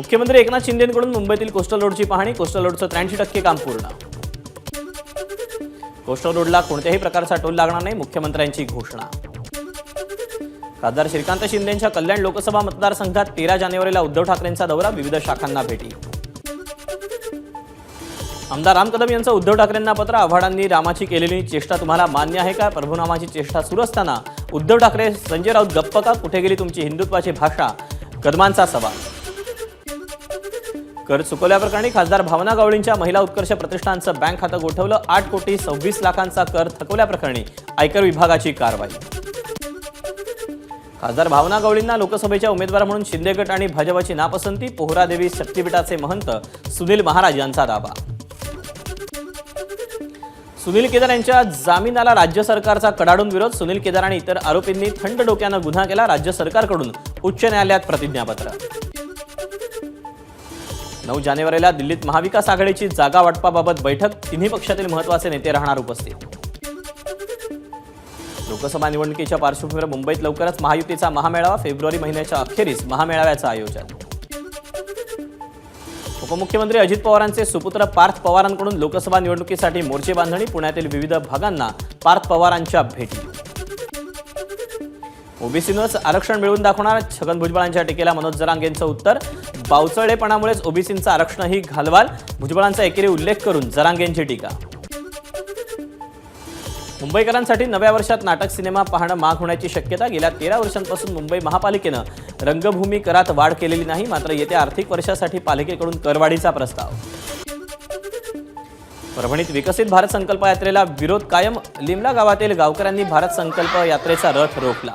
मुख्यमंत्री एकनाथ शिंदेकडून मुंबईतील कोस्टल रोडची पाहणी. कोस्टल रोडचं त्र्याऐंशी टक्के काम पूर्ण. कोस्टल रोडला कोणत्याही प्रकारचा टोल लागणार नाही मुख्यमंत्र्यांची घोषणा. खासदार श्रीकांत शिंदेच्या कल्याण लोकसभा मतदारसंघात तेरा जानेवारीला उद्धव ठाकरेंचा दौरा विविध शाखांना भेटी. आमदार राम कदम यांचं उद्धव ठाकरेंना पत्र आव्हाडांनी रामाची केलेली चेष्टा तुम्हाला मान्य आहे का? प्रभुनामाची चेष्टा सुरू असताना उद्धव ठाकरे संजय राऊत गप्प का? कुठे गेली तुमची हिंदुत्वाची भाषा? कदमांचा सवाल. कर चुकवल्याप्रकरणी खासदार भावना गवळींच्या महिला उत्कर्ष प्रतिष्ठानचं बँक खातं गोठवलं. आठ कोटी सव्वीस लाखांचा कर थकवल्याप्रकरणी आयकर विभागाची कारवाई. खासदार भावना गवळींना लोकसभेच्या उमेदवार म्हणून शिंदे गट आणि भाजपाची नापसंती पोहरादेवी शक्तीपीठाचे महंत सुनील महाराज यांचा दावा. सुनील केदार यांच्या जामिनाला राज्य सरकारचा कडाडून विरोध सुनील केदार आणि इतर आरोपींनी थंड डोक्यानं गुन्हा केला राज्य सरकारकडून उच्च न्यायालयात प्रतिज्ञापत्र. नऊ जानेवारीला दिल्लीत महाविकास आघाडीची जागा वाटपाबाबत बैठक. तिन्ही पक्षातील महत्त्वाचे नेते राहणार उपस्थित. लोकसभा निवडणुकीच्या पार्श्वभूमीवर मुंबईत लवकरच महायुतीचा महामेळावा. फेब्रुवारी महिन्याच्या अखेरीस महामेळाव्याचं आयोजन. उपमुख्यमंत्री अजित पवारांचे सुपुत्र पार्थ पवारांकडून लोकसभा निवडणुकीसाठी मोर्चे बांधणी. पुण्यातील विविध भागांना पार्थ पवारांच्या भेटी. ओबीसीनंच आरक्षण मिळवून दाखवणार छगन भुजबळांच्या टीकेला मनोज जरांगेंचं उत्तर. बावचळेपणामुळेच ओबीसींचं आरक्षणही घालवाल. भुजबळांचा एकेरी उल्लेख करून जरांगेंची टीका. मुंबईकरांसाठी नव्या वर्षात नाटक सिनेमा पाहणं माग होण्याची शक्यता गेल्या तेरा वर्षांपासून मुंबई महापालिकेनं. रंगभूमी करात वाढ केलेली नाही मात्र येत्या आर्थिक वर्षासाठी पालिकेकडून करवाढीचा प्रस्ताव. परभणीत विकसित भारत संकल्प यात्रेला विरोध कायम. लिमला गावातील गावकऱ्यांनी भारत संकल्प यात्रेचा रथ रोखला.